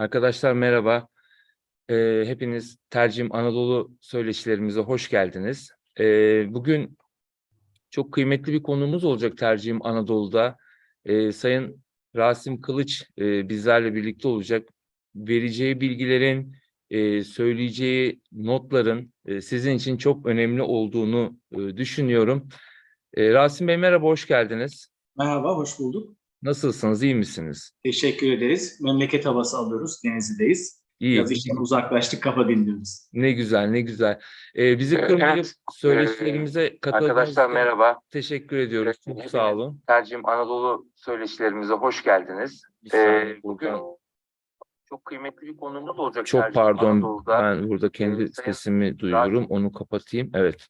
Arkadaşlar merhaba. Ee, hepiniz Tercihim Anadolu söyleşilerimize hoş geldiniz. Ee, bugün çok kıymetli bir konuğumuz olacak Tercihim Anadolu'da. Ee, Sayın Rasim Kılıç e, bizlerle birlikte olacak. Vereceği bilgilerin, e, söyleyeceği notların e, sizin için çok önemli olduğunu e, düşünüyorum. E, Rasim Bey merhaba, hoş geldiniz. Merhaba, hoş bulduk. Nasılsınız, iyi misiniz? Teşekkür ederiz. Memleket havası alıyoruz, Denizli'deyiz. İyi. Biraz işten uzaklaştık, kafa dinliyoruz. Ne güzel, ne güzel. Ee, bizi kırmayıp Evet, söyleşilerimize katıldığınız Arkadaşlar için merhaba. teşekkür ediyoruz. Çok Hepiniz sağ olun. Tercihim Anadolu söyleşilerimize hoş geldiniz. Bir saniye Ee, bugün buradan. çok kıymetli bir konuğumuz olacak. Çok Tercihim pardon. Anadolu'da. Ben burada kendi Ee, Sayın sesimi duyuyorum. Onu kapatayım. Evet.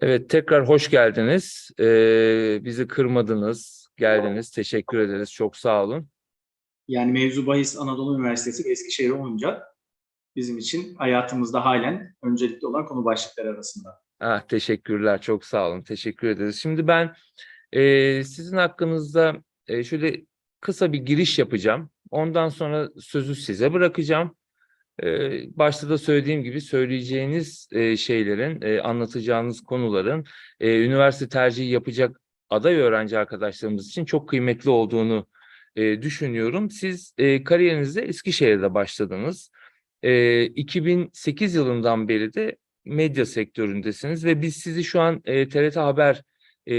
Evet, tekrar hoş geldiniz. Ee, bizi kırmadınız, geldiniz. Teşekkür ederiz. Çok sağ olun. Yani mevzu bahis Anadolu Üniversitesi ve Eskişehir olunca bizim için hayatımızda halen öncelikli olan konu başlıkları arasında. Ah, teşekkürler, çok sağ olun. Teşekkür ederiz. Şimdi ben e, sizin hakkınızda e, şöyle kısa bir giriş yapacağım. Ondan sonra sözü size bırakacağım. E, başta da söylediğim gibi söyleyeceğiniz e, şeylerin, e, anlatacağınız konuların e, üniversite tercihi yapacak aday öğrenci arkadaşlarımız için çok kıymetli olduğunu düşünüyorum. Siz e, kariyerinizde Eskişehir'de başladınız. E, 2008 yılından beri de medya sektöründesiniz ve biz sizi şu an TRT Haber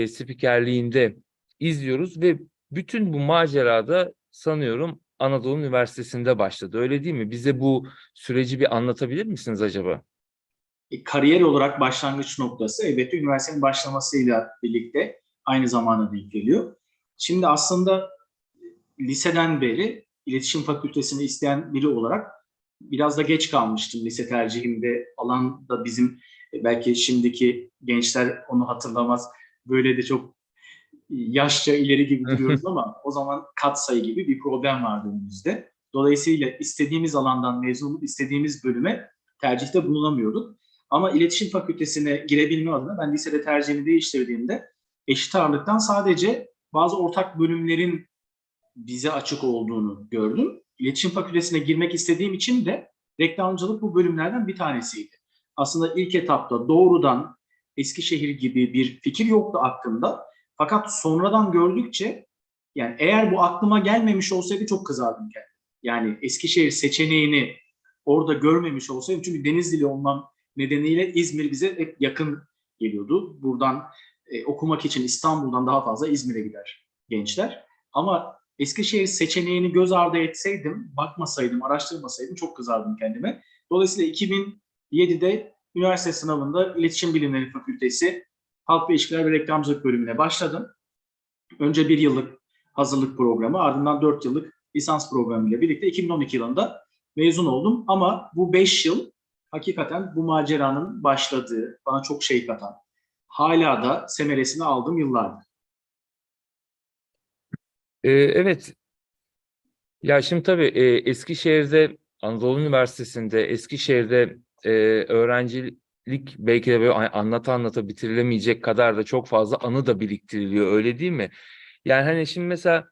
spikerliğinde izliyoruz ve bütün bu macerada sanıyorum Anadolu Üniversitesi'nde başladı. Öyle değil mi? Bize bu süreci bir anlatabilir misiniz acaba? E, kariyer olarak başlangıç noktası elbette üniversitenin başlamasıyla birlikte aynı zamana denk geliyor. Şimdi aslında e, liseden beri iletişim fakültesini isteyen biri olarak biraz da geç kalmıştım lise tercihimde. Alan da bizim e, belki şimdiki gençler onu hatırlamaz. Böyle de çok yaşça ileri gibi duruyoruz ama o zaman kat sayı gibi bir problem vardı önümüzde. Dolayısıyla istediğimiz alandan mezun olup istediğimiz bölüme tercihte bulunamıyorduk. Ama iletişim fakültesine girebilme adına ben lisede tercihimi değiştirdiğimde eşit ağırlıktan sadece bazı ortak bölümlerin bize açık olduğunu gördüm. İletişim fakültesine girmek istediğim için de reklamcılık bu bölümlerden bir tanesiydi. Aslında ilk etapta doğrudan Eskişehir gibi bir fikir yoktu aklımda. Fakat sonradan gördükçe yani eğer bu aklıma gelmemiş olsaydı çok kızardım kendime. Yani Eskişehir seçeneğini orada görmemiş olsaydım çünkü Denizlili olmam nedeniyle İzmir bize hep yakın geliyordu. Buradan e, okumak için İstanbul'dan daha fazla İzmir'e gider gençler. Ama Eskişehir seçeneğini göz ardı etseydim, bakmasaydım, araştırmasaydım çok kızardım kendime. Dolayısıyla 2007'de üniversite sınavında İletişim Bilimleri Fakültesi Halk ve İlişkiler ve Reklamcılık bölümüne başladım. Önce bir yıllık hazırlık programı, ardından dört yıllık lisans programı ile birlikte 2012 yılında mezun oldum. Ama bu beş yıl hakikaten bu maceranın başladığı, bana çok şey katan, hala da semeresini aldığım yıllardı. Ee, evet. Ya şimdi tabii e, Eskişehir'de Anadolu Üniversitesi'nde Eskişehir'de e, öğrencilik belki de böyle anlata anlata bitirilemeyecek kadar da çok fazla anı da biriktiriliyor öyle değil mi? Yani hani şimdi mesela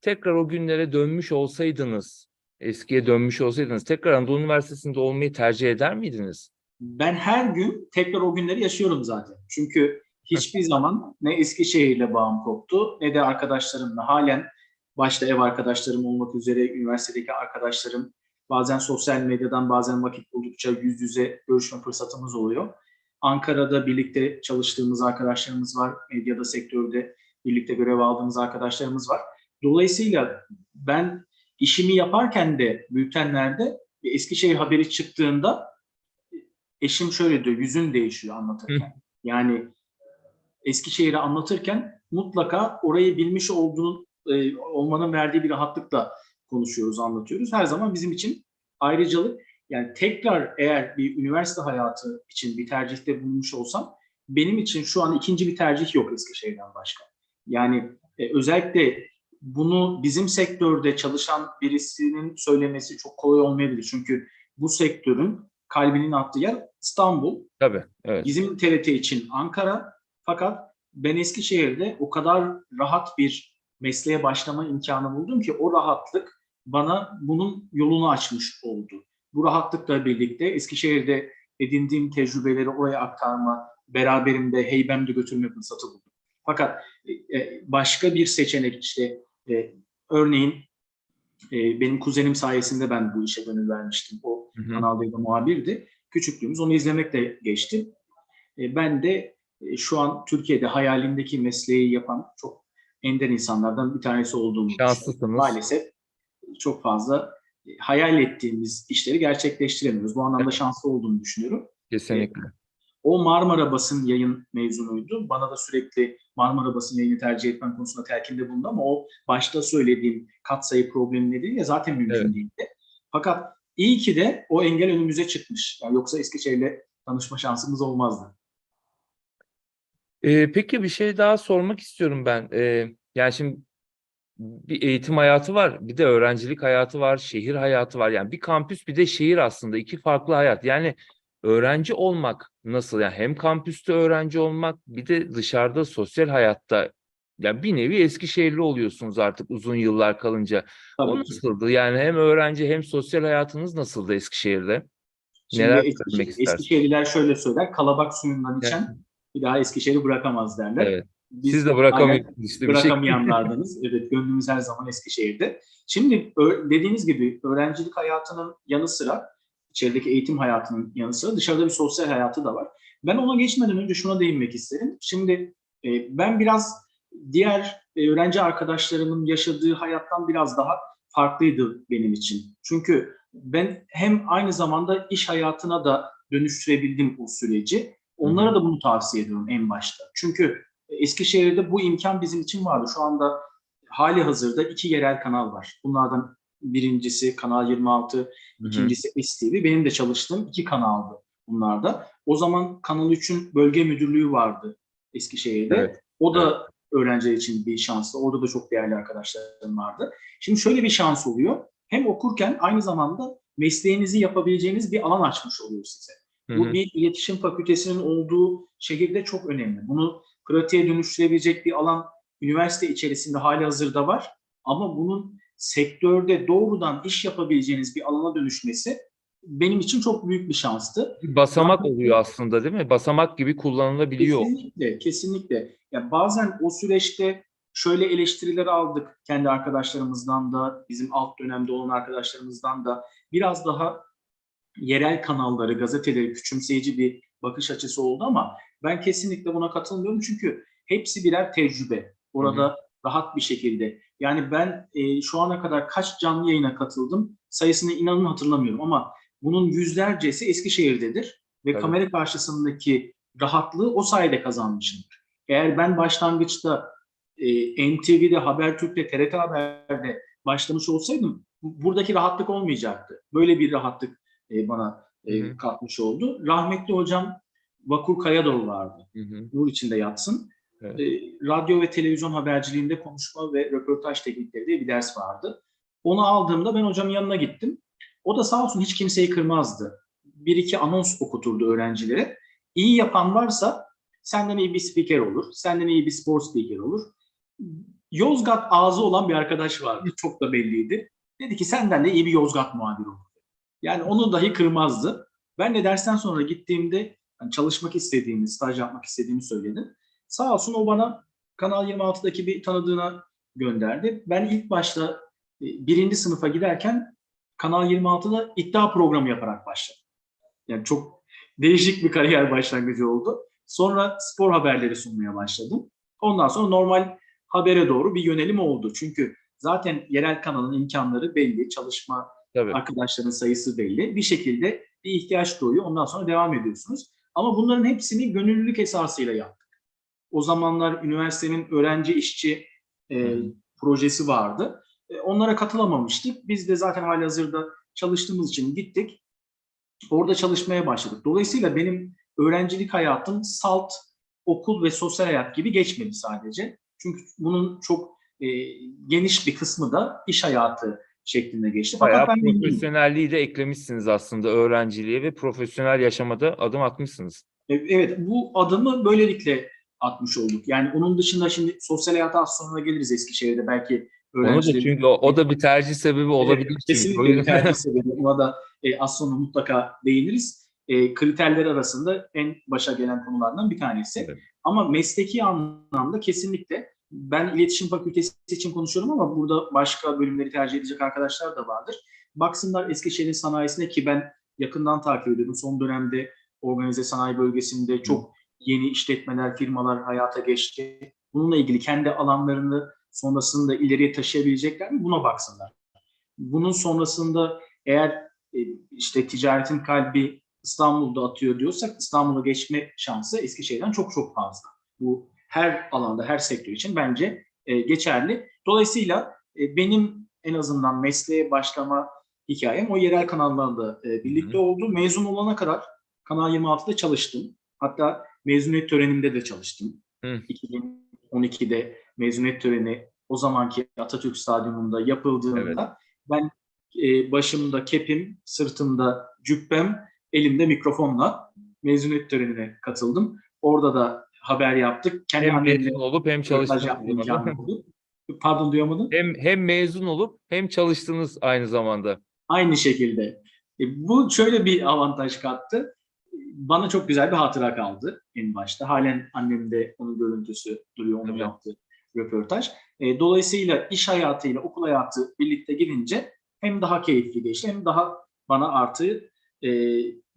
tekrar o günlere dönmüş olsaydınız, eskiye dönmüş olsaydınız tekrar Anadolu Üniversitesi'nde olmayı tercih eder miydiniz? Ben her gün tekrar o günleri yaşıyorum zaten. Çünkü hiçbir zaman ne Eskişehir'le bağım koptu ne de arkadaşlarımla halen başta ev arkadaşlarım olmak üzere üniversitedeki arkadaşlarım bazen sosyal medyadan bazen vakit buldukça yüz yüze görüşme fırsatımız oluyor. Ankara'da birlikte çalıştığımız arkadaşlarımız var. Medyada sektörde birlikte görev aldığımız arkadaşlarımız var. Dolayısıyla ben işimi yaparken de bültenlerde Eskişehir haberi çıktığında eşim şöyle diyor, yüzün değişiyor anlatırken. Yani Eskişehir'i anlatırken mutlaka orayı bilmiş olduğun e, olmanın verdiği bir rahatlıkla konuşuyoruz, anlatıyoruz. Her zaman bizim için ayrıcalık. Yani tekrar eğer bir üniversite hayatı için bir tercihte bulunmuş olsam benim için şu an ikinci bir tercih yok Eskişehir'den başka. Yani e, özellikle bunu bizim sektörde çalışan birisinin söylemesi çok kolay olmayabilir. Çünkü bu sektörün kalbinin attığı yer İstanbul. Tabii, evet. Bizim TRT için Ankara. Fakat ben Eskişehir'de o kadar rahat bir mesleğe başlama imkanı buldum ki o rahatlık bana bunun yolunu açmış oldu. Bu rahatlıkla birlikte Eskişehir'de edindiğim tecrübeleri oraya aktarma, beraberimde heybemde götürme fırsatı buldum. Fakat e, başka bir seçenek işte e, örneğin e, benim kuzenim sayesinde ben bu işe gönül vermiştim. O Hı hı. Kanal D'de muhabirdi. Küçüklüğümüz onu izlemekle geçti. E, ben de e, şu an Türkiye'de hayalimdeki mesleği yapan çok ender insanlardan bir tanesi olduğumu. Şanslısınız. Maalesef çok fazla e, hayal ettiğimiz işleri gerçekleştiremiyoruz. Bu anlamda Evet. şanslı olduğumu düşünüyorum. Kesinlikle. O Marmara Basın yayın mezunuydu. Bana da sürekli Marmara Basın yayını tercih etmem konusunda telkinde bulundu ama o başta söylediğim katsayı problemi nedeniyle zaten mümkün Evet. değildi. Fakat iyi ki de o engel önümüze çıkmış. Yani yoksa Eskişehir'le tanışma şansımız olmazdı. Ee, peki bir şey daha sormak istiyorum ben. Ee, yani şimdi bir eğitim hayatı var, bir de öğrencilik hayatı var, şehir hayatı var. Yani bir kampüs bir de şehir aslında iki farklı hayat. Yani öğrenci olmak nasıl? Yani hem kampüste öğrenci olmak bir de dışarıda sosyal hayatta yani bir nevi Eskişehirli oluyorsunuz artık uzun yıllar kalınca. O Tabii ki. nasıldı? Yani hem öğrenci hem sosyal hayatınız nasıldı Eskişehir'de? Şimdi Neler Eskişehir-? Eskişehirliler şöyle söyler, kalabak suyundan içen bir daha Eskişehir'i bırakamaz derler. Evet. Biz Siz de bırakamıyorsunuz işte şey. bırakamayanlardınız. evet, gönlümüz her zaman Eskişehir'de. Şimdi dediğiniz gibi öğrencilik hayatının yanı sıra, içerideki eğitim hayatının yanı sıra dışarıda bir sosyal hayatı da var. Ben ona geçmeden önce şuna değinmek isterim. Şimdi e, ben biraz diğer e, öğrenci arkadaşlarımın yaşadığı hayattan biraz daha farklıydı benim için. Çünkü ben hem aynı zamanda iş hayatına da dönüştürebildim o süreci. Onlara da bunu tavsiye ediyorum en başta. Çünkü Eskişehir'de bu imkan bizim için vardı. Şu anda hali hazırda iki yerel kanal var. Bunlardan birincisi Kanal 26, Hı hı. ikincisi STV. Benim de çalıştığım iki kanaldı bunlarda. O zaman Kanal 3'ün bölge müdürlüğü vardı Eskişehir'de. Evet. O da öğrenciler için bir şanstı. Orada da çok değerli arkadaşlarım vardı. Şimdi şöyle bir şans oluyor. Hem okurken aynı zamanda mesleğinizi yapabileceğiniz bir alan açmış oluyor size. Hı Bu bir iletişim fakültesinin olduğu şehirde çok önemli. Bunu pratiğe dönüştürebilecek bir alan üniversite içerisinde hali hazırda var. Ama bunun sektörde doğrudan iş yapabileceğiniz bir alana dönüşmesi benim için çok büyük bir şanstı. Basamak oluyor aslında değil mi? Basamak gibi kullanılabiliyor. Kesinlikle, kesinlikle. Ya bazen o süreçte şöyle eleştiriler aldık kendi arkadaşlarımızdan da, bizim alt dönemde olan arkadaşlarımızdan da biraz daha yerel kanalları, gazeteleri küçümseyici bir bakış açısı oldu ama ben kesinlikle buna katılmıyorum çünkü hepsi birer tecrübe. Orada rahat bir şekilde. Yani ben e, şu ana kadar kaç canlı yayına katıldım sayısını inanın hatırlamıyorum ama bunun yüzlercesi Eskişehir'dedir ve Tabii. kamera karşısındaki rahatlığı o sayede kazanmışımdır. Eğer ben başlangıçta e, NTV'de, Habertürk'te, TRT Haber'de başlamış olsaydım bu- buradaki rahatlık olmayacaktı. Böyle bir rahatlık e, bana e, katmış oldu. Rahmetli hocam Vakur Kayadol vardı. Hı hı. Nur içinde yatsın. Evet. E, radyo ve televizyon haberciliğinde konuşma ve röportaj teknikleri diye bir ders vardı. Onu aldığımda ben hocamın yanına gittim. O da sağ olsun hiç kimseyi kırmazdı. Bir iki anons okuturdu öğrencilere. İyi yapan varsa senden iyi bir spiker olur, senden iyi bir spor spiker olur. Yozgat ağzı olan bir arkadaş vardı. Çok da belliydi. Dedi ki senden de iyi bir Yozgat muhabiri olur. Yani onu dahi kırmazdı. Ben de dersten sonra gittiğimde hani çalışmak istediğimi, staj yapmak istediğimi söyledim. Sağ olsun o bana Kanal 26'daki bir tanıdığına gönderdi. Ben ilk başta e, birinci sınıfa giderken Kanal 26'da iddia programı yaparak başladım. Yani çok değişik bir kariyer başlangıcı oldu. Sonra spor haberleri sunmaya başladım. Ondan sonra normal habere doğru bir yönelim oldu. Çünkü zaten yerel kanalın imkanları belli, çalışma Tabii. arkadaşların sayısı belli. Bir şekilde bir ihtiyaç doğuyor. Ondan sonra devam ediyorsunuz. Ama bunların hepsini gönüllülük esasıyla yaptık. O zamanlar üniversitenin öğrenci işçi e, projesi vardı. E, onlara katılamamıştık. Biz de zaten halihazırda çalıştığımız için gittik. Orada çalışmaya başladık. Dolayısıyla benim öğrencilik hayatım salt, okul ve sosyal hayat gibi geçmedi sadece. Çünkü bunun çok e, geniş bir kısmı da iş hayatı şeklinde geçti. Bayağı Fakat profesyonelliği de eklemişsiniz aslında öğrenciliğe ve profesyonel yaşamada adım atmışsınız. E, Evet, bu adımı böylelikle atmış olduk. Yani onun dışında şimdi sosyal hayata az sonra geliriz Eskişehir'de. Belki Onu da çünkü o, o da bir tercih sebebi olabilir. Kesinlikle bir tercih sebebi. Ona da e, az sonra mutlaka değiniriz. E, kriterler arasında en başa gelen konulardan bir tanesi. Evet. Ama mesleki anlamda kesinlikle ben iletişim fakültesi için konuşuyorum ama burada başka bölümleri tercih edecek arkadaşlar da vardır. Baksınlar Eskişehir'in sanayisine ki ben yakından takip ediyorum. Son dönemde organize sanayi bölgesinde çok yeni işletmeler, firmalar hayata geçti. Bununla ilgili kendi alanlarını sonrasında ileriye taşıyabilecekler mi? Buna baksınlar. Bunun sonrasında eğer e, işte ticaretin kalbi İstanbul'da atıyor diyorsak İstanbul'a geçme şansı Eskişehir'den çok çok fazla. Bu her alanda, her sektör için bence e, geçerli. Dolayısıyla e, benim en azından mesleğe başlama hikayem o yerel kanallarda e, birlikte Hı oldu. Mezun olana kadar Kanal 26'da çalıştım. Hatta mezuniyet töreninde de çalıştım. Hı. 2012'de mezuniyet töreni o zamanki Atatürk Stadyumunda yapıldığında Evet. ben e, başımda kepim, sırtımda cübbem, elimde mikrofonla mezuniyet törenine katıldım. Orada da haber yaptık. Kendi hem mezun olup hem oldu. Pardon duyamadım. hem hem mezun olup hem çalıştınız aynı zamanda. Aynı şekilde. E, bu şöyle bir avantaj kattı. Bana çok güzel bir hatıra kaldı en başta. Halen annemde onun görüntüsü duruyor, onun Evet. yaptığı röportaj. E, dolayısıyla iş hayatıyla okul hayatı birlikte gidince hem daha keyifli geçti hem daha bana artı e,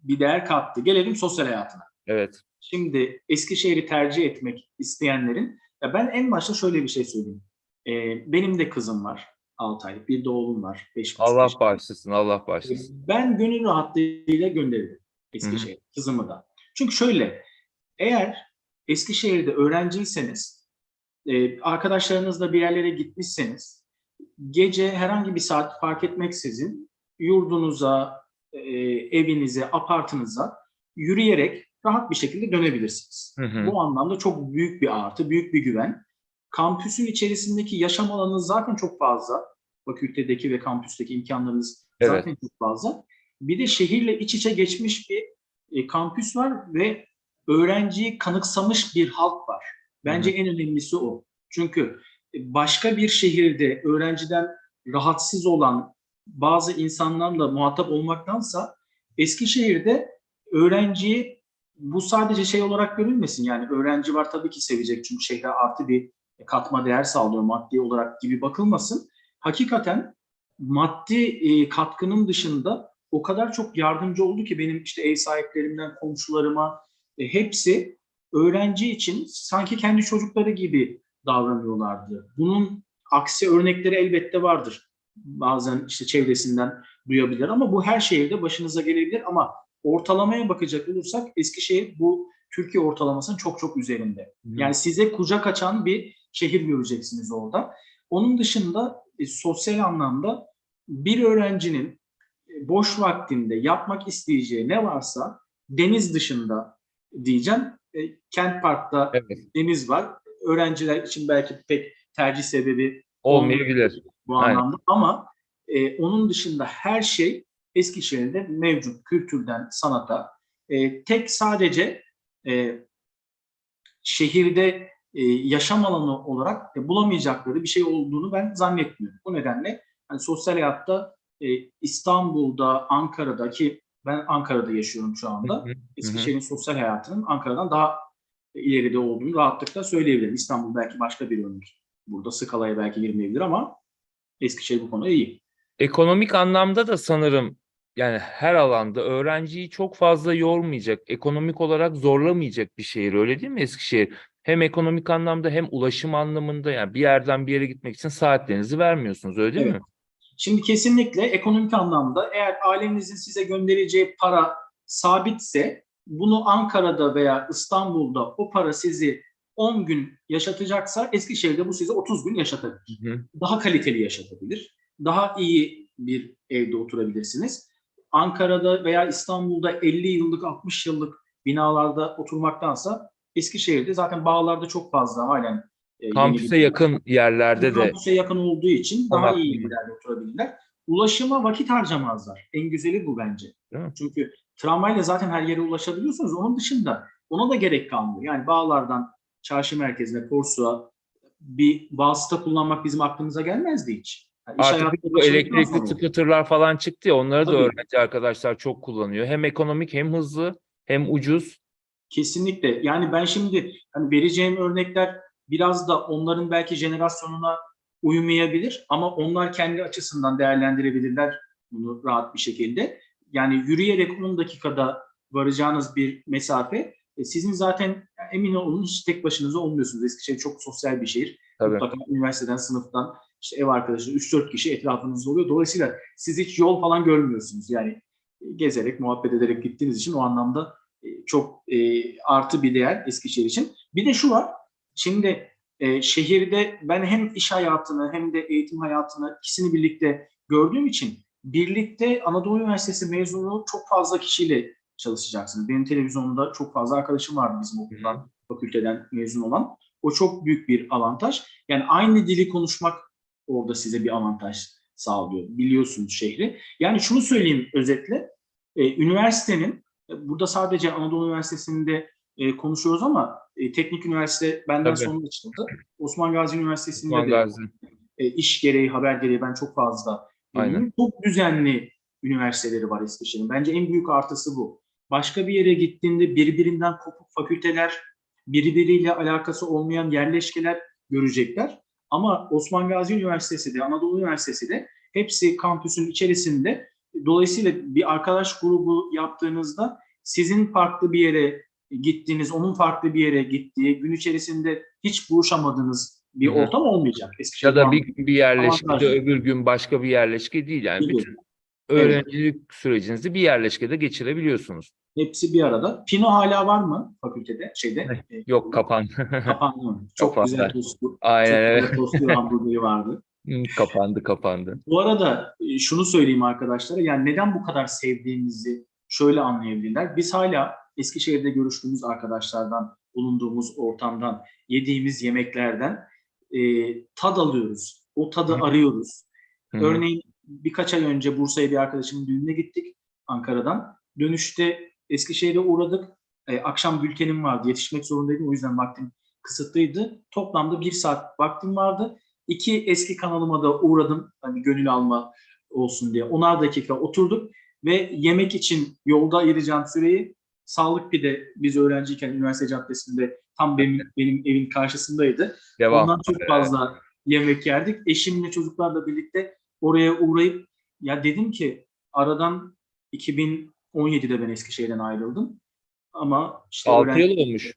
bir değer kattı. Gelelim sosyal hayatına. Evet. Şimdi Eskişehir'i tercih etmek isteyenlerin, ya ben en başta şöyle bir şey söyleyeyim. E, benim de kızım var 6 aylık, bir de oğlum var 5 Allah bağışlasın, Allah bağışlasın. ben gönül rahatlığıyla gönderirim Eskişehir, kızımı da. Çünkü şöyle, eğer Eskişehir'de öğrenciyseniz, e, arkadaşlarınızla bir yerlere gitmişseniz, gece herhangi bir saat fark etmeksizin yurdunuza, e, evinize, apartınıza yürüyerek rahat bir şekilde dönebilirsiniz. Hı hı. Bu anlamda çok büyük bir artı, büyük bir güven. Kampüsün içerisindeki yaşam alanınız zaten çok fazla. Fakültedeki ve kampüsteki imkanlarınız Evet. zaten çok fazla. Bir de şehirle iç içe geçmiş bir e, kampüs var ve öğrenciyi kanıksamış bir halk var. Bence en önemlisi o. Çünkü e, başka bir şehirde öğrenciden rahatsız olan bazı insanlarla muhatap olmaktansa Eskişehir'de öğrenciyi bu sadece şey olarak görülmesin. Yani öğrenci var tabii ki sevecek çünkü şehre artı bir katma değer sağlıyor maddi olarak gibi bakılmasın. Hakikaten maddi e, katkının dışında o kadar çok yardımcı oldu ki benim işte ev sahiplerimden komşularıma e, hepsi öğrenci için sanki kendi çocukları gibi davranıyorlardı. Bunun aksi örnekleri elbette vardır. Bazen işte çevresinden duyabilir ama bu her şehirde başınıza gelebilir ama ortalamaya bakacak olursak Eskişehir bu Türkiye ortalamasının çok çok üzerinde. Yani size kucak açan bir şehir göreceksiniz orada. Onun dışında e, sosyal anlamda bir öğrencinin e, boş vaktinde yapmak isteyeceği ne varsa deniz dışında diyeceğim. E, Kent Park'ta Evet. deniz var. Öğrenciler için belki pek tercih sebebi Olmayabilir. bu Aynen. anlamda ama e, onun dışında her şey Eskişehir'de mevcut kültürden sanata. E, tek sadece e, şehirde e, yaşam alanı olarak e, bulamayacakları bir şey olduğunu ben zannetmiyorum. Bu nedenle hani sosyal hayatta e, İstanbul'da, Ankara'da ki ben Ankara'da yaşıyorum şu anda. Eskişehir'in sosyal hayatının Ankara'dan daha ileride olduğunu rahatlıkla söyleyebilirim. İstanbul belki başka bir örnek. Burada skalaya belki girmeyebilir ama Eskişehir bu konuda iyi. Ekonomik anlamda da sanırım yani her alanda öğrenciyi çok fazla yormayacak, ekonomik olarak zorlamayacak bir şehir öyle değil mi Eskişehir? Hem ekonomik anlamda hem ulaşım anlamında yani bir yerden bir yere gitmek için saatlerinizi vermiyorsunuz öyle değil Evet. mi? Şimdi kesinlikle ekonomik anlamda eğer ailenizin size göndereceği para sabitse bunu Ankara'da veya İstanbul'da o para sizi 10 gün yaşatacaksa Eskişehir'de bu sizi 30 gün yaşatabilir. Hı hı. Daha kaliteli yaşatabilir. Daha iyi bir evde oturabilirsiniz. Ankara'da veya İstanbul'da 50 yıllık 60 yıllık binalarda oturmaktansa Eskişehir'de zaten bağlarda çok fazla halen e, Kampüse yakın yerlerde de kampüse yakın olduğu için daha iyi yerlerde oturabilirler. Ulaşıma vakit harcamazlar. En güzeli bu bence. Çünkü tramvayla zaten her yere ulaşabiliyorsunuz. Onun dışında ona da gerek kalmıyor. Yani bağlardan çarşı merkezine, Korsu'ya bir vasıta kullanmak bizim aklımıza gelmezdi hiç. Yani Artık bu elektrikli scooter'lar falan çıktı ya onları da Tabii. öğrenci arkadaşlar çok kullanıyor. Hem ekonomik hem hızlı hem ucuz. Kesinlikle. Yani ben şimdi hani vereceğim örnekler biraz da onların belki jenerasyonuna uymayabilir ama onlar kendi açısından değerlendirebilirler bunu rahat bir şekilde. Yani yürüyerek 10 dakikada varacağınız bir mesafe e, sizin zaten emin olun hiç tek başınıza olmuyorsunuz. Eskişehir çok sosyal bir şehir. Tabii. Mutlaka üniversiteden, sınıftan, işte ev arkadaşı 3-4 kişi etrafınızda oluyor. Dolayısıyla siz hiç yol falan görmüyorsunuz. Yani e, gezerek, muhabbet ederek gittiğiniz için o anlamda e, çok e, artı bir değer Eskişehir için. Bir de şu var, şimdi e, şehirde ben hem iş hayatını hem de eğitim hayatını ikisini birlikte gördüğüm için birlikte Anadolu Üniversitesi mezunu çok fazla kişiyle çalışacaksınız. Benim televizyonda çok fazla arkadaşım vardı bizim okuldan, fakülteden mezun olan. O çok büyük bir avantaj. Yani aynı dili konuşmak orada size bir avantaj sağlıyor. Biliyorsunuz şehri. Yani şunu söyleyeyim özetle. E, üniversitenin, e, burada sadece Anadolu Üniversitesi'nde e, konuşuyoruz ama e, teknik üniversite benden Tabii. sonra açıldı. Osman Gazi Üniversitesi'nde Osman de Gazi. e, iş gereği, haber gereği ben çok fazla Aynen. Çok düzenli üniversiteleri var Eskişehir'in. Bence en büyük artısı bu. Başka bir yere gittiğinde birbirinden kopuk fakülteler, birbiriyle alakası olmayan yerleşkeler görecekler. Ama Osman Gazi Üniversitesi de, Anadolu Üniversitesi de hepsi kampüsün içerisinde. Dolayısıyla bir arkadaş grubu yaptığınızda sizin farklı bir yere gittiğiniz, onun farklı bir yere gittiği, gün içerisinde hiç buluşamadığınız bir Hı ortam olmayacak. Eskişehir Ya da bir, bir yerleşke de Avantaj. öbür gün başka bir yerleşke değil. Yani bütün öğrencilik sürecinizi bir yerleşkede geçirebiliyorsunuz. Hepsi bir arada. Pino hala var mı fakültede? Şeyde? E, Yok kapandı. Kapandı mı? Çok Kapandı. güzel tostu. Aynen çok evet. güzel tostu hamburgeri vardı. Kapandı kapandı. Bu arada e, şunu söyleyeyim arkadaşlara. Yani neden bu kadar sevdiğimizi şöyle anlayabilirler. Biz hala Eskişehir'de görüştüğümüz arkadaşlardan, bulunduğumuz ortamdan, yediğimiz yemeklerden e, tad alıyoruz. O tadı Hı. arıyoruz. Hı. Örneğin birkaç ay önce Bursa'ya bir arkadaşımın düğününe gittik Ankara'dan. Dönüşte Eskişehir'e uğradık. E, akşam bültenim vardı. Yetişmek zorundaydım. O yüzden vaktim kısıtlıydı. Toplamda bir saat vaktim vardı. İki eski kanalıma da uğradım. Hani gönül alma olsun diye. Onar dakika oturduk ve yemek için yolda ayıracağım süreyi Sağlık Pide biz öğrenciyken üniversite caddesinde tam benim, benim evin karşısındaydı. Devam. Ondan çok fazla yemek yerdik. Eşimle çocuklarla birlikte oraya uğrayıp ya dedim ki aradan 2017'de ben Eskişehir'den ayrıldım. Ama işte 6 öğrenci- yıl olmuş.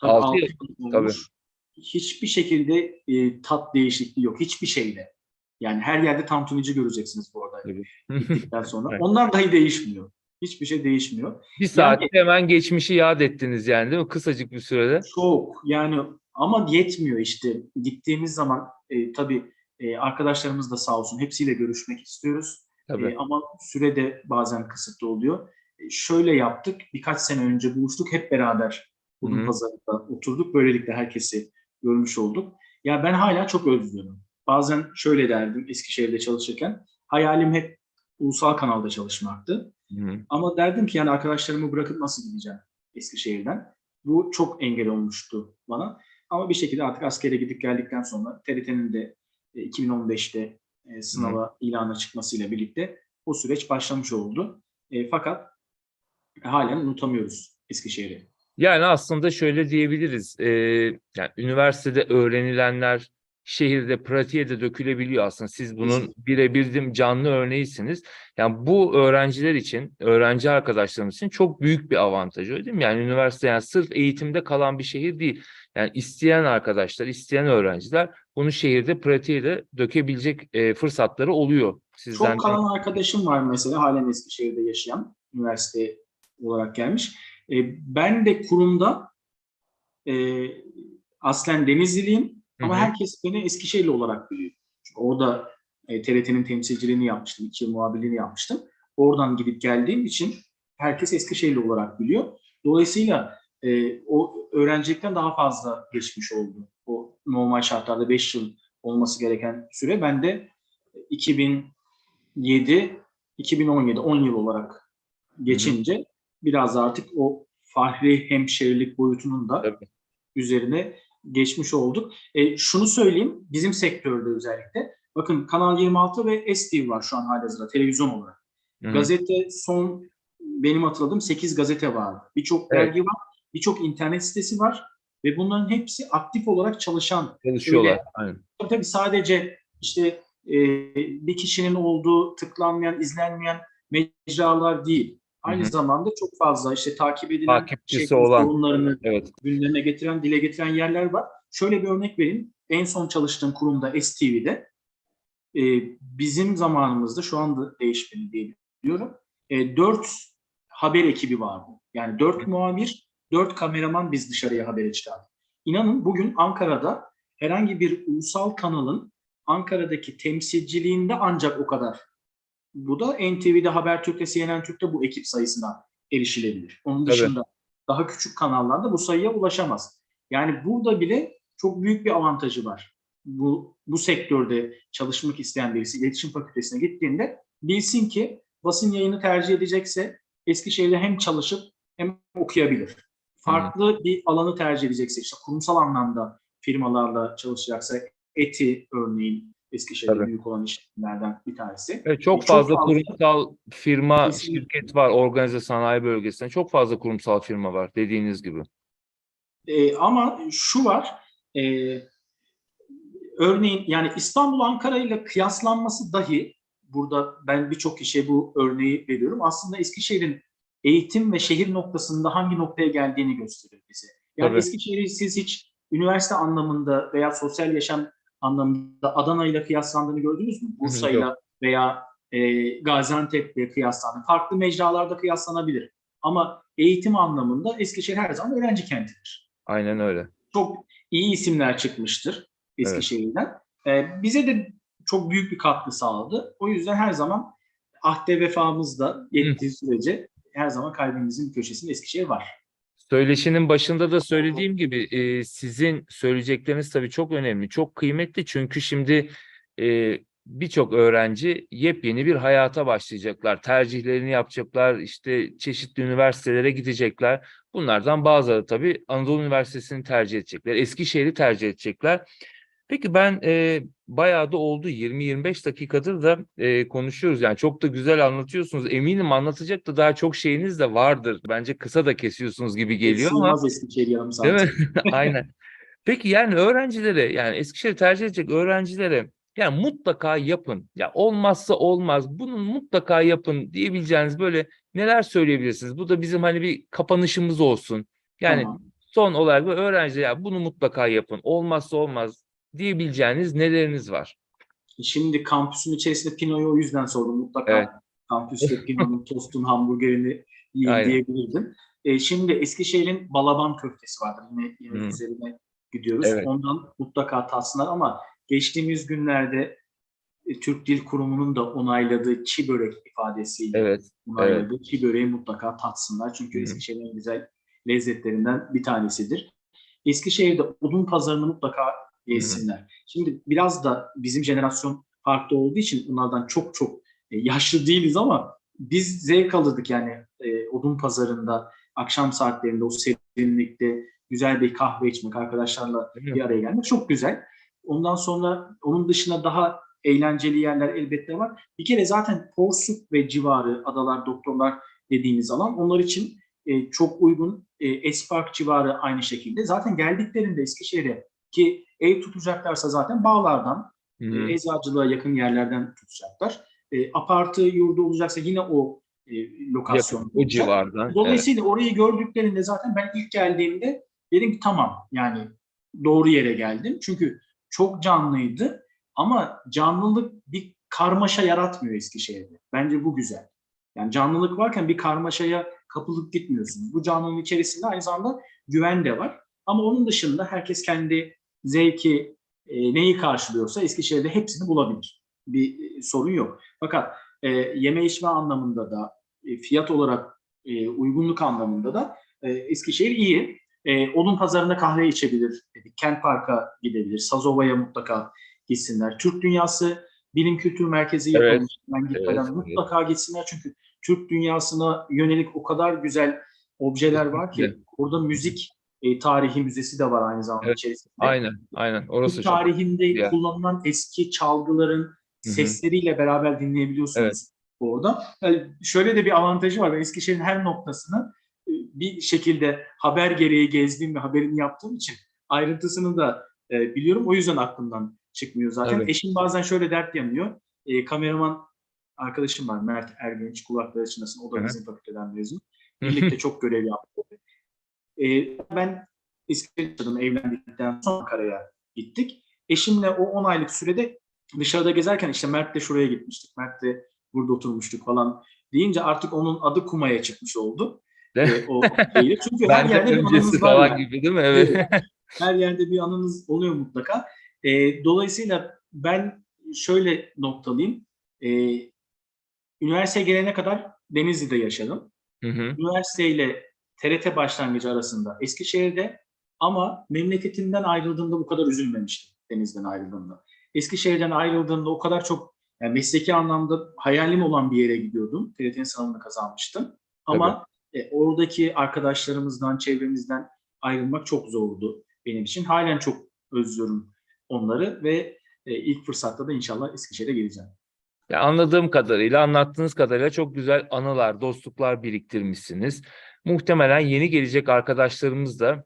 Tabii altı altı yıl, yıl tabii. olmuş. Hiçbir şekilde e, tat değişikliği yok. Hiçbir şeyde. Yani her yerde tantunici göreceksiniz bu arada gittikten sonra. Evet. Onlar dahi değişmiyor. Hiçbir şey değişmiyor. bir saatte hemen geçmişi yad ettiniz yani değil mi? Kısacık bir sürede. Çok yani ama yetmiyor işte. Gittiğimiz zaman e, tabii e, arkadaşlarımız da sağ olsun hepsiyle görüşmek istiyoruz. Tabii. E, ama süre de bazen kısıtlı oluyor. E, şöyle yaptık. Birkaç sene önce buluştuk. Hep beraber bunun hı. pazarında oturduk. Böylelikle herkesi görmüş olduk. Ya ben hala çok özlüyorum. Bazen şöyle derdim Eskişehir'de çalışırken. Hayalim hep ulusal kanalda çalışmaktı. Hı hı. Ama derdim ki yani arkadaşlarımı bırakıp nasıl gideceğim Eskişehir'den? Bu çok engel olmuştu bana. Ama bir şekilde artık askere gidip geldikten sonra TRT'nin de 2015'te e, sınava ilana çıkmasıyla birlikte o süreç başlamış oldu. E, fakat halen unutamıyoruz Eskişehir'i. Yani aslında şöyle diyebiliriz. e, yani üniversitede öğrenilenler şehirde pratiğe de dökülebiliyor aslında. Siz bunun birebir canlı örneğisiniz. Yani bu öğrenciler için, öğrenci arkadaşlarımız için çok büyük bir avantaj öyle değil mi? Yani üniversite yani sırf eğitimde kalan bir şehir değil. Yani isteyen arkadaşlar, isteyen öğrenciler bunu şehirde pratiğe de dökebilecek e, fırsatları oluyor. Sizden Çok kalan arkadaşım var mesela halen Eskişehir'de yaşayan, üniversite olarak gelmiş. E, ben de kurumda e, aslen Denizliliyim ama Hı hı. herkes beni Eskişehirli olarak biliyor. Çünkü orada e, TRT'nin temsilciliğini yapmıştım, iki yıl muhabirliğini yapmıştım. Oradan gidip geldiğim için herkes Eskişehirli olarak biliyor. Dolayısıyla e, o öğrencilikten daha fazla geçmiş oldu. Normal şartlarda 5 yıl olması gereken süre. Ben de 2007, 2017, 10 yıl olarak geçince biraz da artık o fahri hemşerilik boyutunun da Tabii. üzerine geçmiş olduk. E, şunu söyleyeyim, bizim sektörde özellikle. Bakın Kanal 26 ve STV var şu an halihazırda televizyon olarak. Hı hı. Gazete son benim hatırladığım 8 gazete vardı. Birçok Evet. dergi var, birçok internet sitesi var ve bunların hepsi aktif olarak çalışan. Çalışıyorlar. öyle- Aynen. Tabii, tabii sadece işte e, bir kişinin olduğu tıklanmayan, izlenmeyen mecralar değil. Aynı Hı hı. zamanda çok fazla işte takip edilen Takipçisi şehrin olan. sorunlarını Evet. gündeme getiren, dile getiren yerler var. Şöyle bir örnek vereyim. En son çalıştığım kurumda STV'de e, bizim zamanımızda şu anda değişmedi diye biliyorum. E, dört haber ekibi vardı. Yani dört muhabir, dört kameraman biz dışarıya habere çıkardık. İnanın bugün Ankara'da herhangi bir ulusal kanalın Ankara'daki temsilciliğinde ancak o kadar. Bu da NTV'de, Habertürk'te, CNN Türk'te bu ekip sayısına erişilebilir. Onun dışında daha küçük kanallarda bu sayıya ulaşamaz. Yani burada bile çok büyük bir avantajı var. Bu, bu sektörde çalışmak isteyen birisi iletişim fakültesine gittiğinde bilsin ki basın yayını tercih edecekse Eskişehir'de hem çalışıp hem okuyabilir. Farklı bir alanı tercih edecekse işte kurumsal anlamda firmalarla çalışacaksa ETI örneğin Eskişehir'de Tabii. büyük olan işletmelerden bir tanesi. Evet, çok Çok fazla fazla. kurumsal firma, Kesinlikle. şirket var organize sanayi bölgesinde. Çok fazla kurumsal firma var dediğiniz gibi. Ee, ama şu var, e, örneğin yani İstanbul Ankara ile kıyaslanması dahi burada ben birçok kişiye bu örneği veriyorum. Aslında Eskişehir'in eğitim ve şehir noktasında hangi noktaya geldiğini gösterir bize. Yani Tabii. Eskişehir'i siz hiç üniversite anlamında veya sosyal yaşam anlamında Adana ile kıyaslandığını gördünüz mü? Bursa'yla veya e, Gaziantep'le kıyaslandı. Farklı mecralarda kıyaslanabilir. Ama eğitim anlamında Eskişehir her zaman öğrenci kentidir Aynen öyle. çok iyi isimler çıkmıştır Eskişehir'den. Ee, bize de çok büyük bir katkı sağladı. O yüzden her zaman ahde vefamız da yettiği sürece her zaman kalbimizin köşesinde Eskişehir var. Söyleşinin başında da söylediğim gibi e, sizin söyleyecekleriniz tabii çok önemli, çok kıymetli. Çünkü şimdi e, birçok öğrenci yepyeni bir hayata başlayacaklar. Tercihlerini yapacaklar, işte çeşitli üniversitelere gidecekler. Bunlardan bazıları tabii Anadolu Üniversitesi'ni tercih edecekler, Eskişehir'i tercih edecekler. Peki ben e, bayağı da oldu 20-25 dakikadır da e, konuşuyoruz. Yani çok da güzel anlatıyorsunuz. Eminim anlatacak da daha çok şeyiniz de vardır. Bence kısa da kesiyorsunuz gibi geliyor ama. Sığmaz Eskişehir yarım saat. Değil mi? Aynen. Peki yani öğrencilere yani Eskişehir tercih edecek öğrencilere yani mutlaka yapın. Ya olmazsa olmaz. Bunu mutlaka yapın diyebileceğiniz böyle neler söyleyebilirsiniz? Bu da bizim hani bir kapanışımız olsun. Yani Tamam. son olarak öğrenciler ya bunu mutlaka yapın. Olmazsa olmaz diyebileceğiniz neleriniz var? Şimdi kampüsün içerisinde Pino'yu o yüzden sordum. Mutlaka Evet. kampüste Pino'nun tostun hamburgerini yiyin Aynen. diyebilirdim. E, şimdi Eskişehir'in balaban köftesi vardır. Yine, yine Hı. üzerine gidiyoruz. Evet. Ondan mutlaka tatsınlar ama geçtiğimiz günlerde e, Türk Dil Kurumu'nun da onayladığı çi börek ifadesiyle Evet. onayladığı çi böreği mutlaka tatsınlar. Çünkü. Eskişehir'in güzel lezzetlerinden bir tanesidir. Eskişehir'de odun pazarını mutlaka yesinler. Şimdi biraz da bizim jenerasyon farklı olduğu için bunlardan çok çok e, yaşlı değiliz ama biz zevk alırdık yani e, odun pazarında akşam saatlerinde o serinlikte güzel bir kahve içmek, arkadaşlarla bir araya gelmek çok güzel. Ondan sonra onun dışında daha eğlenceli yerler elbette var. Bir kere zaten Porsuk ve civarı adalar, doktorlar dediğimiz alan onlar için e, çok uygun. E, Espark civarı aynı şekilde. Zaten geldiklerinde Eskişehir'e ki ev tutacaklarsa zaten bağlardan, e, eczacılığa yakın yerlerden tutacaklar. E, apartı yurdu olacaksa yine o e, lokasyon Yakın, o olacak. civardan. Evet. Dolayısıyla orayı gördüklerinde zaten ben ilk geldiğimde dedim ki tamam yani doğru yere geldim. Çünkü çok canlıydı ama canlılık bir karmaşa yaratmıyor Eskişehir'de. Bence bu güzel. Yani canlılık varken bir karmaşaya kapılıp gitmiyorsunuz. Bu canlılığın içerisinde aynı zamanda güven de var. Ama onun dışında herkes kendi zevki e, neyi karşılıyorsa Eskişehir'de hepsini bulabilir. Bir e, sorun yok. Fakat e, yeme içme anlamında da e, fiyat olarak e, uygunluk anlamında da e, Eskişehir iyi. E, Odun pazarında kahve içebilir, dedik. Kent Park'a gidebilir, Sazova'ya mutlaka gitsinler. Türk Dünyası Bilim Kültür Merkezi Evet. yapılmış. Ben gitmeden Evet, evet. mutlaka gitsinler çünkü Türk dünyasına yönelik o kadar güzel objeler var ki Kesinlikle. orada müzik e, tarihi müzesi de var aynı zamanda Evet, içerisinde. Aynen, aynen. Orası Türk çok. tarihinde Ya. kullanılan eski çalgıların hı. sesleriyle beraber dinleyebiliyorsunuz orada. Yani şöyle de bir avantajı var. Ben Eskişehir'in her noktasını e, bir şekilde haber gereği gezdiğim ve haberini yaptığım için ayrıntısını da e, biliyorum. O yüzden aklımdan çıkmıyor zaten. Tabii. Eşim bazen şöyle dert yanıyor. E, kameraman arkadaşım var Mert Ergenç. Kulakları çınlasın. O da hı. bizim fakülteden mezun. Birlikte çok görev yaptık. E, ben Eskişehir'de yaşadım evlendikten sonra Ankara'ya gittik. Eşimle o 10 aylık sürede dışarıda gezerken işte Mert'le şuraya gitmiştik. Mert'le burada oturmuştuk falan deyince artık onun adı Kuma'ya çıkmış oldu. E, o şeyle. Çünkü her yerde bir anınız var. falan yani. gibi değil mi? Evet. Her yerde bir anınız oluyor mutlaka. E, dolayısıyla ben şöyle noktalıyım. E, üniversiteye gelene kadar Denizli'de yaşadım. Hı hı. üniversiteyle TRT başlangıcı arasında Eskişehir'de ama memleketimden ayrıldığımda bu kadar üzülmemiştim Deniz'den ayrıldığımda. Eskişehir'den ayrıldığımda o kadar çok yani mesleki anlamda hayalim olan bir yere gidiyordum. TRT'nin sınavını kazanmıştım. Ama e, oradaki arkadaşlarımızdan, çevremizden ayrılmak çok zordu benim için. Halen çok özlüyorum onları ve e, ilk fırsatta da inşallah Eskişehir'e geleceğim. Ya anladığım kadarıyla, anlattığınız kadarıyla çok güzel anılar, dostluklar biriktirmişsiniz. Muhtemelen yeni gelecek arkadaşlarımız da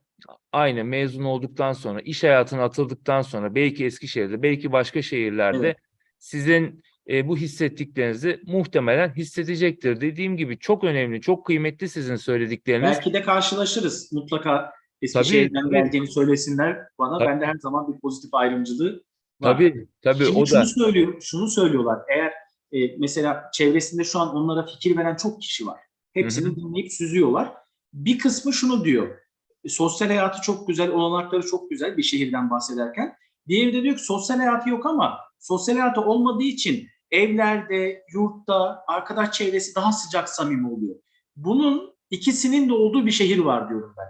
aynı mezun olduktan sonra, iş hayatına atıldıktan sonra belki Eskişehir'de, belki başka şehirlerde Evet. sizin e, bu hissettiklerinizi muhtemelen hissedecektir. Dediğim gibi çok önemli, çok kıymetli sizin söyledikleriniz. Belki de karşılaşırız. Mutlaka Eskişehir'den tabii. geldiğini söylesinler bana. Tabii. Ben de her zaman bir pozitif ayrımcılığı var. Tabii, tabii Şimdi o şunu da. söylüyor, şunu söylüyorlar. Eğer e, mesela çevresinde şu an onlara fikir veren çok kişi var. Hepsini dinleyip süzüyorlar. Bir kısmı şunu diyor. Sosyal hayatı çok güzel, olanakları çok güzel bir şehirden bahsederken. Diğeri de diyor ki sosyal hayatı yok ama sosyal hayatı olmadığı için evlerde, yurtta, arkadaş çevresi daha sıcak samimi oluyor. Bunun ikisinin de olduğu bir şehir var diyorum ben.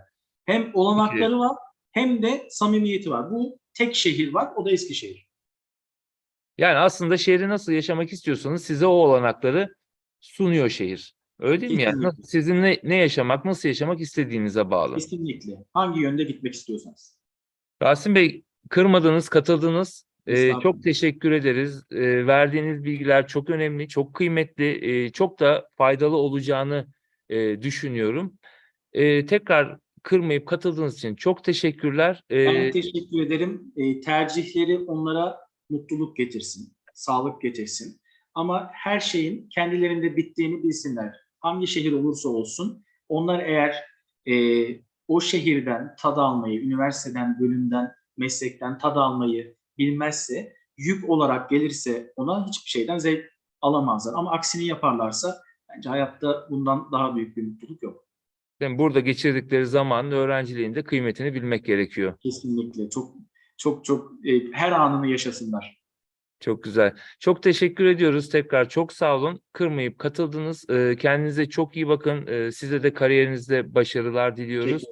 Hem olanakları var hem de samimiyeti var. Bu tek şehir var, o da Eskişehir. Yani aslında şehri nasıl yaşamak istiyorsanız size o olanakları sunuyor şehir. Öyle değil mi? Yani. Nasıl- sizin ne, ne yaşamak, nasıl yaşamak istediğinize bağlı. Kesinlikle. Hangi yönde gitmek istiyorsanız. Rasim Bey kırmadınız, katıldınız. Ee, çok teşekkür ederiz. Ee, verdiğiniz bilgiler çok önemli, çok kıymetli, e, çok da faydalı olacağını e, düşünüyorum. Ee, tekrar kırmayıp katıldığınız için çok teşekkürler. Ee, Ben teşekkür ederim. E, tercihleri onlara mutluluk getirsin, sağlık getirsin. Ama her şeyin kendilerinde bittiğini bilsinler. Hangi şehir olursa olsun, onlar eğer e, o şehirden tad almayı, üniversiteden, bölümden, meslekten tad almayı bilmezse, yük olarak gelirse ona hiçbir şeyden zevk alamazlar. Ama aksini yaparlarsa bence hayatta bundan daha büyük bir mutluluk yok. yani burada geçirdikleri zamanın öğrenciliğin de kıymetini bilmek gerekiyor. Kesinlikle. Çok çok çok e, her anını yaşasınlar. Çok güzel. Çok teşekkür ediyoruz tekrar. Çok sağ olun. Kırmayıp katıldınız. Kendinize çok iyi bakın. Size de kariyerinizde başarılar diliyoruz.